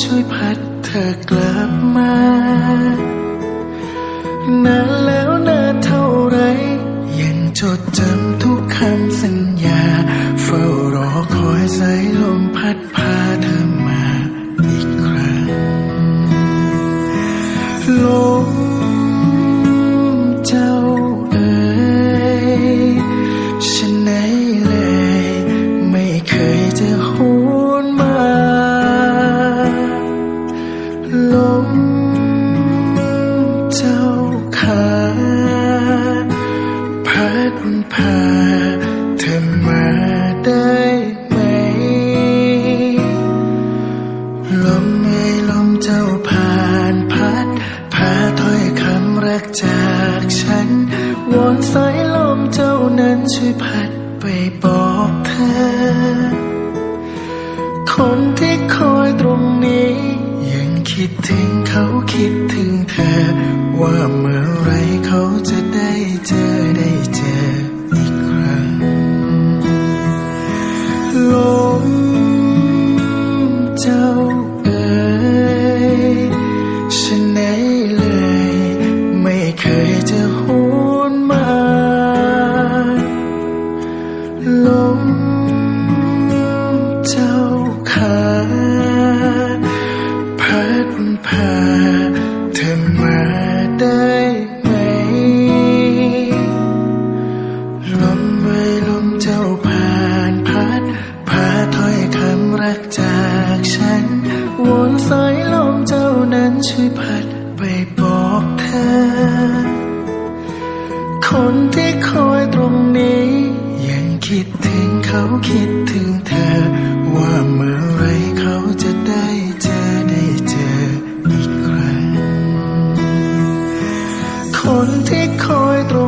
ช่วยพัดเธอกลับมานานแล้วนานเท่าไร ยังจดจำทุกคำสัญญา เฝ้ารอคอยสายลมพัดพาเธอมาอีกครั้งลาขาพัดพาเธอมาได้ไหม ลมเอ่ยลมเจ้าผ่านพัด พาถ้อยคำรักจากฉัน วอนสายลมเจ้านั้นช่วยพัดไปบอกเธอ คนที่คอยตรงนี้ ยังคิดถึงเขาคิดถึงเธอว่าเมื่อ ไร กจากฉันวนสายลมเจ้านั้นช่วยพัดไปบอกเธอ คนที่คอยตรงนี้ ยังคิดถึงเขาคิดถึงเธอ ว่าเมื่อไรเขาจะได้เจอได้เจออีกครั้ง คนที่คอยตรง